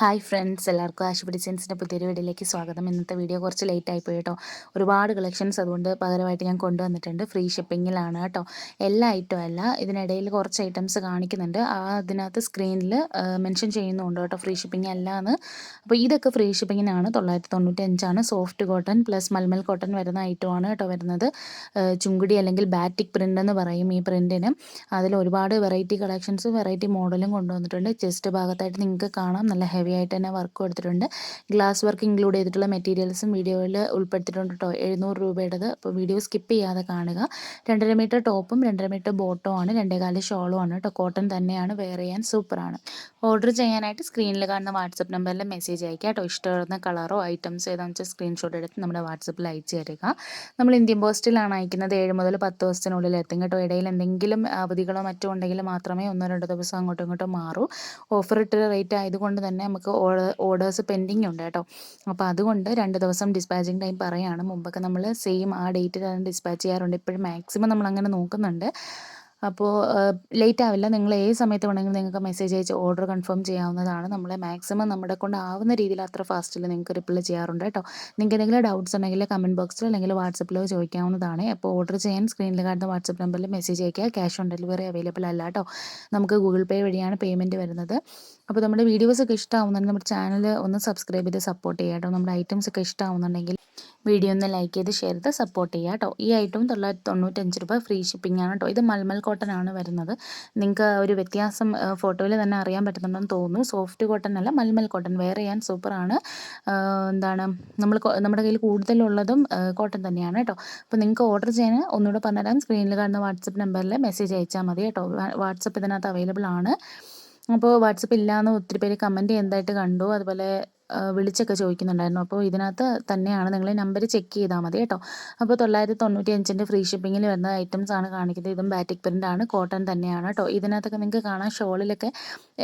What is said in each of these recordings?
Hi friends എല്ലാവർക്കും ആശുപത്രി സെൻസിന്റെ പുതിയൊരു വീഡിയോയിലേക്ക് സ്വാഗതം. ഇന്നത്തെ വീഡിയോ കുറച്ച് ലേറ്റ് ആയി പോയിട്ടോ ഒരുപാട് കളക്ഷൻസ് അതുകൊണ്ട് പകരമായിട്ട് ഞാൻ കൊണ്ടുവന്നിട്ടുണ്ട്. ഫ്രീ ഷിപ്പിങ്ങിലാണ് കേട്ടോ. എല്ലാ ഐറ്റവും അല്ല ഇതിനിടയിൽ കുറച്ച് ഐറ്റംസ് കാണിക്കുന്നുണ്ട്. ആ അതിനകത്ത് സ്ക്രീനിൽ മെൻഷൻ ചെയ്യുന്നുണ്ട് കേട്ടോ. ഫ്രീ ഷിപ്പിംഗ് അല്ല എന്ന്. അപ്പോൾ ഇതൊക്കെ ഫ്രീ ഷിപ്പിങ്ങിനാണ് തൊള്ളായിരത്തി തൊണ്ണൂറ്റി അഞ്ചാണ് soft cotton plus mulmul cotton വരുന്ന ഐറ്റമാണ് കേട്ടോ വരുന്നത്. ചുങ്കുടി അല്ലെങ്കിൽ ബാറ്റിക് പ്രിന്റ് എന്ന് പറയും ഈ പ്രിന്റിന് അതിൽ ഒരുപാട് വെറൈറ്റി കളക്ഷൻസ് വെറൈറ്റി മോഡലും കൊണ്ടുവന്നിട്ടുണ്ട്. ചെസ്റ്റ് ഭാഗത്തായിട്ട് നിങ്ങൾക്ക് കാണാം. നല്ല ഹെവി ആയിട്ട് തന്നെ വർക്ക് കൊടുത്തിട്ടുണ്ട്. ഗ്ലാസ് വർക്ക് ഇൻക്ലൂഡ് ചെയ്തിട്ടുള്ള മെറ്റീരിയൽസും വീഡിയോയിൽ ഉൾപ്പെടുത്തിയിട്ടുണ്ട് കേട്ടോ എഴുന്നൂറ് രൂപയുടേത്. അപ്പോൾ വീഡിയോ സ്കിപ്പ് ചെയ്യാതെ കാണുക. രണ്ടര മീറ്റർ ടോപ്പും രണ്ടര മീറ്റർ ബോട്ടോ ആണ്. രണ്ടേകാൽ ഷോളും ആണ് കേട്ടോ കോട്ടൺ തന്നെയാണ്. വെയർ ചെയ്യാൻ സൂപ്പറാണ് ഓർഡർ ചെയ്യാനായിട്ട് സ്ക്രീനിൽ കാണുന്ന വാട്സപ്പ് നമ്പറിൽ മെസ്സേജ് അയക്കുക കേട്ടോ ഇഷ്ടപ്പെടുന്ന കളറോ ഐറ്റംസ് ഏതാണെന്ന് വെച്ചാൽ സ്ക്രീൻഷോട്ട് എടുത്ത് നമ്മുടെ വാട്സപ്പിൽ അയച്ചു തരിക. നമ്മൾ ഇന്ത്യൻ പോസ്റ്റിലാണ് അയക്കുന്നത്. ഏഴ് മുതൽ പത്ത് ദിവസത്തിനുള്ളിൽ എത്തും കേട്ടോ ഇടയിൽ എന്തെങ്കിലും അവധികളോ മറ്റോ ഉണ്ടെങ്കിൽ മാത്രമേ ഒന്നോ രണ്ടോ ദിവസം അങ്ങോട്ടും ഇങ്ങോട്ടും മാറൂ. ഓഫർ ഇട്ട റേറ്റ് ആയതുകൊണ്ട് തന്നെ ഓർഡേഴ്സ് പെൻഡിങ് ഉണ്ട് കേട്ടോ. അപ്പോൾ അതുകൊണ്ട് രണ്ട് ദിവസം ഡിസ്പാച്ചിങ് ടൈം പറയുകയാണ് മുമ്പൊക്കെ നമ്മൾ സെയിം ആ തന്നെ ഡിസ്പാച്ച് ചെയ്യാറുണ്ട്. ഇപ്പോഴും മാക്സിമം നമ്മൾ അങ്ങനെ നോക്കുന്നുണ്ട്. അപ്പോൾ ലേറ്റ് ആവില്ല നിങ്ങൾ ഏത് സമയത്ത് വേണമെങ്കിലും നിങ്ങൾക്ക് മെസ്സേജ് അയച്ച് ഓർഡർ കൺഫേം ചെയ്യാവുന്നതാണ്. നമ്മൾ മാക്സിമം നമ്മുടെ കൊണ്ടാവുന്ന രീതിയിൽ അത്ര ഫാസ്റ്റിൽ നിങ്ങൾക്ക് റിപ്ലൈ ചെയ്യാറുണ്ട് കേട്ടോ. നിങ്ങൾക്ക് എന്തെങ്കിലും ഡൗട്ട്സ് ഉണ്ടെങ്കിൽ കമന്റ് ബോക്സിലോ അല്ലെങ്കിൽ വാട്സപ്പിലോ ചോദിക്കാവുന്നതാണ്. അപ്പോൾ ഓർഡർ ചെയ്യാൻ സ്ക്രീനിൽ കാണുന്ന വാട്സപ്പ് നമ്പറിൽ മെസ്സേജ് അയക്കുക ക്യാഷ് ഓൺ ഡെലിവറി അവൈലബിൾ അല്ല കേട്ടോ. നമുക്ക് ഗൂഗിൾ പേ വഴിയാണ് പേയ്മെന്റ് വരുന്നത്. അപ്പോൾ നമ്മുടെ വീഡിയോസൊക്കെ ഇഷ്ടമാവുന്നുണ്ടെങ്കിൽ നമ്മുടെ ചാനൽ ഒന്ന് സബ്സ്ക്രൈബ് ചെയ്ത് സപ്പോർട്ട് ചെയ്യാം കേട്ടോ. നമ്മുടെ ഐറ്റംസ് ഒക്കെ ഇഷ്ടമാവുന്നുണ്ടെങ്കിൽ വീഡിയോ ഒന്ന് ലൈക്ക് ചെയ്ത് ഷെയർ ചെയ്ത് സപ്പോർട്ട് ചെയ്യുക കേട്ടോ ഈ ഐറ്റം തൊള്ളായിരത്തി തൊണ്ണൂറ്റഞ്ച് രൂപ ഫ്രീ ഷിപ്പിംഗ് ആണ് കേട്ടോ ഇത് മൽമൽ കോട്ടൺ ആണ് വരുന്നത്. നിങ്ങൾക്ക് ഒരു വ്യത്യാസം ഫോട്ടോയിൽ തന്നെ അറിയാൻ പറ്റുന്നുണ്ടെന്ന് തോന്നുന്നു. സോഫ്റ്റ് കോട്ടൺ അല്ല മൽമൽ കോട്ടൺ വെയർ ചെയ്യാൻ സൂപ്പറാണ് എന്താണ് നമ്മൾ നമ്മുടെ കയ്യിൽ കൂടുതലുള്ളതും കോട്ടൺ തന്നെയാണ് കേട്ടോ അപ്പോൾ നിങ്ങൾക്ക് ഓർഡർ ചെയ്യാൻ ഒന്നുകൂടെ പറഞ്ഞുതരാം. സ്ക്രീനിൽ കാണുന്ന വാട്സപ്പ് നമ്പറിൽ മെസ്സേജ് അയച്ചാൽ മതി കേട്ടോ വാട്സപ്പ് ഇതിനകത്ത് അവൈലബിൾ ആണ്. അപ്പോൾ വാട്സപ്പ് ഇല്ലയെന്ന് ഒത്തിരി പേര് കമന്റ് ചെയ്യുന്നതായിട്ട് കണ്ടു. അതുപോലെ വിളിച്ചൊക്കെ ചോദിക്കുന്നുണ്ടായിരുന്നു. അപ്പോൾ ഇതിനകത്ത് തന്നെയാണ് നിങ്ങൾ നമ്പർ ചെക്ക് ചെയ്താൽ മതി കേട്ടോ. അപ്പോൾ തൊള്ളായിരത്തി തൊണ്ണൂറ്റി അഞ്ചിന്റെ ഫ്രീ ഷിപ്പിങ്ങിൽ വരുന്ന ഐറ്റംസ് ആണ് കാണിക്കുന്നത്. ഇതും ബാറ്റിക് പ്രിന്റ് ആണ് കോട്ടൺ തന്നെയാണ് കേട്ടോ. ഇതിനകത്തൊക്കെ നിങ്ങൾക്ക് കാണാം ഷോളിലൊക്കെ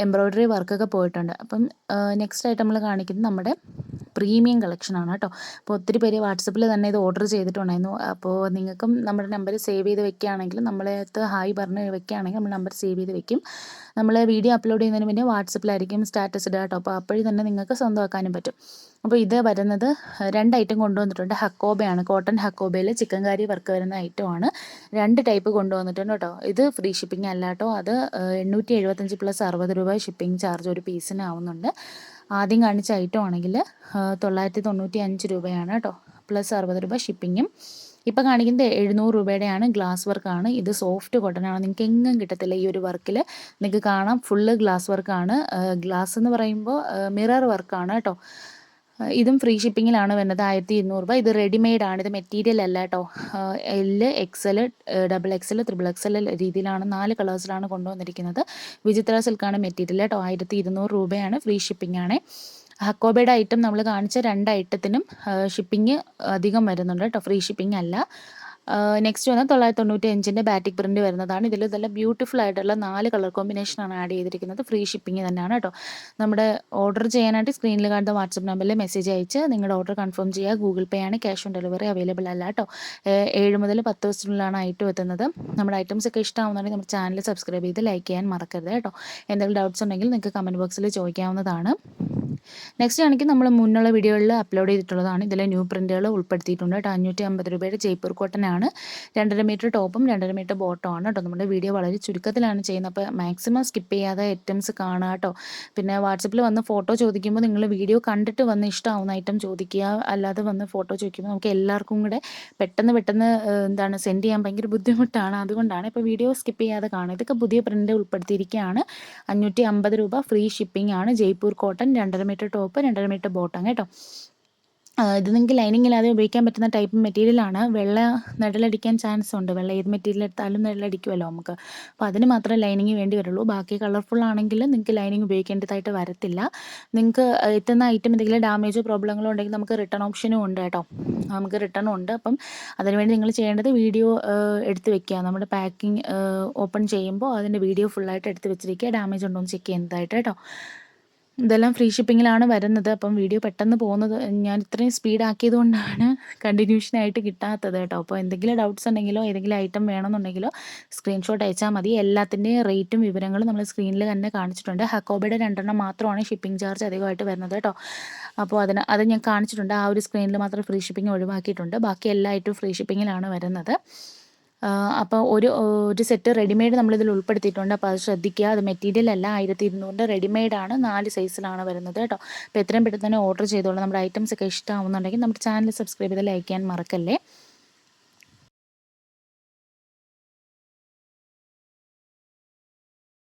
എംബ്രോയ്ഡറി വർക്കൊക്കെ പോയിട്ടുണ്ട്. അപ്പം നെക്സ്റ്റ് ആയിട്ട് നമ്മൾ കാണിക്കുന്നത് നമ്മുടെ പ്രീമിയം കളക്ഷനാണ് കേട്ടോ. അപ്പോൾ ഒത്തിരി പേര് വാട്സപ്പിൽ തന്നെ ഇത് ഓർഡർ ചെയ്തിട്ടുണ്ടായിരുന്നു. അപ്പോൾ നിങ്ങൾക്കും നമ്മുടെ നമ്പർ സേവ് ചെയ്ത് വെക്കുകയാണെങ്കിൽ നമ്മളെ ഹായ് പറഞ്ഞ് വെക്കുകയാണെങ്കിൽ നമ്മൾ നമ്പർ സേവ് ചെയ്ത് വെക്കും. നമ്മൾ വീഡിയോ അപ്ലോഡ് ചെയ്യുന്നതിന് മുന്നേ വാട്സപ്പിലായിരിക്കും സ്റ്റാറ്റസ് ഇടുക കേട്ടോ. അപ്പോൾ അപ്പോഴും തന്നെ നിങ്ങൾക്ക് സ്വന്തമാക്കാനും പറ്റും. അപ്പോൾ ഇത് വരുന്നത് രണ്ട് ഐറ്റം കൊണ്ടുവന്നിട്ടുണ്ട്. ഹക്കോബയാണ്. കോട്ടൺ ഹക്കോബയിൽ ചിക്കൻ കാരി വർക്ക് വരുന്ന ഐറ്റമാണ് രണ്ട് ടൈപ്പ് കൊണ്ടുവന്നിട്ടുണ്ട് കേട്ടോ. ഇത് ഫ്രീ ഷിപ്പിംഗ് അല്ല കേട്ടോ. അത് എണ്ണൂറ്റി എഴുപത്തഞ്ച് പ്ലസ് അറുപത് രൂപ ഷിപ്പിംഗ് ചാർജ് ഒരു പീസിന് ആവുന്നുണ്ട്. ആദ്യം കാണിച്ച ഐറ്റം ആണെങ്കിൽ തൊള്ളായിരത്തി തൊണ്ണൂറ്റി അഞ്ച് രൂപയാണ് കേട്ടോ പ്ലസ് അറുപത് രൂപ ഷിപ്പിങ്ങും ഇപ്പം കാണിക്കുന്നത് എഴുന്നൂറ് രൂപയുടെയാണ് ഗ്ലാസ് വർക്കാണ് ഇത് സോഫ്റ്റ് കോട്ടനാണ് നിങ്ങൾക്ക് എങ്ങും കിട്ടത്തില്ല ഈ ഒരു വർക്കിൽ നിങ്ങൾക്ക് കാണാം ഫുള്ള് ഗ്ലാസ് വർക്കാണ് ഗ്ലാസ് എന്ന് പറയുമ്പോൾ മിറർ വർക്കാണ് കേട്ടോ ഇതും ഫ്രീ ഷിപ്പിങ്ങിലാണ് വരുന്നത്. ആയിരത്തി ഇരുന്നൂറ് രൂപ. ഇത് റെഡിമെയ്ഡ് ആണ്. ഇത് മെറ്റീരിയൽ അല്ല കേട്ടോ L XL double XL triple XL രീതിയിലാണ് നാല് കളേഴ്സിലാണ് കൊണ്ടുവന്നിരിക്കുന്നത്. വിചിത്ര സിൽക്കാണ് മെറ്റീരിയൽ കേട്ടോ ആയിരത്തി ഇരുന്നൂറ് രൂപയാണ് ഫ്രീ ഷിപ്പിംഗ് ആണ്. ഹക്കോബയുടെ ഐറ്റം നമ്മൾ കാണിച്ച രണ്ട് ഐറ്റത്തിനും ഷിപ്പിംഗ് അധികം വരുന്നുണ്ട് കേട്ടോ ഫ്രീ ഷിപ്പിംഗ് അല്ല. നെക്സ്റ്റ് വന്നാൽ തൊള്ളായിരത്തി തൊണ്ണൂറ്റി അഞ്ചിന്റെ ബാറ്റിക് പ്രിന്റ് വരുന്നതാണ്. ഇതിൽ നല്ല ബ്യൂട്ടിഫുൾ ആയിട്ടുള്ള നാല് കളർ കോമ്പിനേഷനാണ് ആഡ് ചെയ്തിരിക്കുന്നത്. ഫ്രീ ഷിപ്പിംഗ് തന്നെയാണ് കേട്ടോ. നമ്മുടെ ഓർഡർ ചെയ്യാനായിട്ട് സ്ക്രീനിൽ കാണുന്ന വാട്സപ്പ് നമ്പറിൽ മെസ്സേജ് അയച്ച് നിങ്ങളുടെ ഓർഡർ കൺഫേം ചെയ്യുക. ഗൂഗിൾ പേ ആണ് ക്യാഷ് ഓൺ ഡെലിവറി അവൈലബിൾ അല്ല കേട്ടോ. ഏഴ് മുതൽ പത്ത് ദിവസത്തിനുള്ളിലാണ് ഐറ്റം എത്തുന്നത്. നമ്മുടെ ഐറ്റംസ് ഒക്കെ ഇഷ്ടമാവുന്നുണ്ടെങ്കിൽ നമ്മുടെ ചാനൽ സബ്സ്ക്രൈബ് ചെയ്ത് ലൈക്ക് ചെയ്യാൻ മറക്കരുത് കേട്ടോ. എന്തെങ്കിലും ഡൗട്ട്സ് ഉണ്ടെങ്കിൽ നിങ്ങൾക്ക് കമന്റ് ബോക്സിൽ ചോദിക്കാവുന്നതാണ്. നെക്സ്റ്റ് ആണെങ്കിൽ നമ്മൾ മുന്നുള്ള വീഡിയോകളിൽ അപ്ലോഡ് ചെയ്തിട്ടുള്ളതാണ്. ഇതിലെ ന്യൂ പ്രിന്റുകൾ ഉൾപ്പെടുത്തിയിട്ടുണ്ട് കേട്ടോ. അഞ്ഞൂറ്റി അമ്പത് രൂപയുടെ ജയ്പൂർ കോട്ടനാണ് രണ്ടര മീറ്റർ ടോപ്പും രണ്ടര മീറ്റർ ബോട്ടം ആണ് കേട്ടോ. നമ്മുടെ വീഡിയോ വളരെ ചുരുക്കത്തിലാണ് ചെയ്യുന്നത്. അപ്പോൾ മാക്സിമം സ്കിപ്പ് ചെയ്യാതെ ഐറ്റംസ് കാണുക കേട്ടോ. പിന്നെ വാട്സപ്പിൽ വന്ന് ഫോട്ടോ ചോദിക്കുമ്പോൾ നിങ്ങൾ വീഡിയോ കണ്ടിട്ട് വന്ന് ഇഷ്ടമാവുന്ന ഐറ്റം ചോദിക്കുക. അല്ലാതെ വന്ന് ഫോട്ടോ ചോദിക്കുമ്പോൾ നമുക്ക് എല്ലാവർക്കും കൂടെ പെട്ടെന്ന് പെട്ടെന്ന് എന്താണ് സെൻഡ് ചെയ്യാൻ ഭയങ്കര ബുദ്ധിമുട്ടാണ്. അതുകൊണ്ടാണ് ഇപ്പോൾ വീഡിയോ സ്കിപ്പ് ചെയ്യാതെ കാണുക. ഇതൊക്കെ പുതിയ പ്രിന്റ് ഉൾപ്പെടുത്തിയിരിക്കുകയാണ്. അഞ്ഞൂറ്റി അമ്പത് രൂപ ഫ്രീ ഷിപ്പിംഗ് ആണ്. ജയ്പൂർ കോട്ടൺ രണ്ടര ടോപ്പ് രണ്ടര മീറ്റർ ബോട്ടം കേട്ടോ. ഇത് നിങ്ങൾക്ക് ലൈനിങ് ഇല്ലാതെ ഉപയോഗിക്കാൻ പറ്റുന്ന ടൈപ്പ് മെറ്റീരിയലാണ് വെള്ള നിഴലടിക്കാൻ ചാൻസ് ഉണ്ട്. വെള്ള ഏത് മെറ്റീരിയൽ എടുത്താലും നിഴലടിക്കുമല്ലോ നമുക്ക്. അപ്പോൾ അതിന് മാത്രമേ ലൈനിങ് വേണ്ടി വരുള്ളൂ. ബാക്കി കളർഫുൾ ആണെങ്കിൽ നിങ്ങൾക്ക് ലൈനിങ് ഉപയോഗിക്കേണ്ടതായിട്ട് വരത്തില്ല. നിങ്ങൾക്ക് എത്തുന്ന ഐറ്റം എന്തെങ്കിലും ഡാമേജോ പ്രോബ്ലങ്ങളോ ഉണ്ടെങ്കിൽ നമുക്ക് റിട്ടേൺ ഓപ്ഷനും ഉണ്ട് കേട്ടോ. നമുക്ക് റിട്ടേൺ ഉണ്ട്. അപ്പം അതിനുവേണ്ടി നിങ്ങൾ ചെയ്യേണ്ടത് വീഡിയോ എടുത്ത് വെക്കുക. നമ്മുടെ പാക്കിംഗ് ഓപ്പൺ ചെയ്യുമ്പോൾ അതിന്റെ വീഡിയോ ഫുള്ളായിട്ട് എടുത്ത് വെച്ചിരിക്കുക. ഡാമേജ് ഉണ്ടോ എന്ന് ചെക്ക് ചെയ്യുന്നതായിട്ട് കേട്ടോ. ഇതെല്ലാം ഫ്രീ ഷിപ്പിങ്ങിലാണ് വരുന്നത്. അപ്പം വീഡിയോ പെട്ടെന്ന് പോകുന്നത് ഞാൻ ഇത്രയും സ്പീഡാക്കിയത് കൊണ്ടാണ് കണ്ടിന്യൂഷനായിട്ട് കിട്ടാത്തത് കേട്ടോ. അപ്പോൾ എന്തെങ്കിലും ഡൗട്ട്സ് ഉണ്ടെങ്കിലോ ഏതെങ്കിലും ഐറ്റം വേണമെന്നുണ്ടെങ്കിലോ സ്ക്രീൻഷോട്ട് അയച്ചാൽ മതി. എല്ലാത്തിന്റെയും റേറ്റും വിവരങ്ങളും നമ്മൾ സ്ക്രീനിൽ തന്നെ കാണിച്ചിട്ടുണ്ട്. ഹക്കോബയുടെ രണ്ടെണ്ണം മാത്രമാണ് ഷിപ്പിംഗ് ചാർജ് അധികമായിട്ട് വരുന്നത് കേട്ടോ. അപ്പോൾ അതിന് അത് ഞാൻ കാണിച്ചിട്ടുണ്ട്. ആ ഒരു സ്ക്രീനിൽ മാത്രം ഫ്രീ ഷിപ്പിംഗ് ഒഴിവാക്കിയിട്ടുണ്ട്. ബാക്കി എല്ലാ ഐറ്റവും ഫ്രീ ഷിപ്പിങ്ങിലാണ് വരുന്നത്. അപ്പോൾ ഒരു ഒരു സെറ്റ് റെഡിമെയ്ഡ് നമ്മളിതിൽ ഉൾപ്പെടുത്തിയിട്ടുണ്ട്. അപ്പോൾ അത് ശ്രദ്ധിക്കുക. അത് മെറ്റീരിയൽ അല്ല ആയിരത്തി ഇരുന്നൂറിന്റെ റെഡിമെയ്ഡാണ് നാല് സൈസിലാണ് വരുന്നത് കേട്ടോ. അപ്പോൾ എത്രയും പെട്ടെന്ന് തന്നെ ഓർഡർ ചെയ്തോളൂ. നമ്മുടെ ഐറ്റംസ് ഒക്കെ ഇഷ്ടമാവുന്നുണ്ടെങ്കിൽ നമ്മുടെ ചാനൽ സബ്സ്ക്രൈബ് ചെയ്ത് ലൈക്ക് ചെയ്യാൻ മറക്കല്ലേ.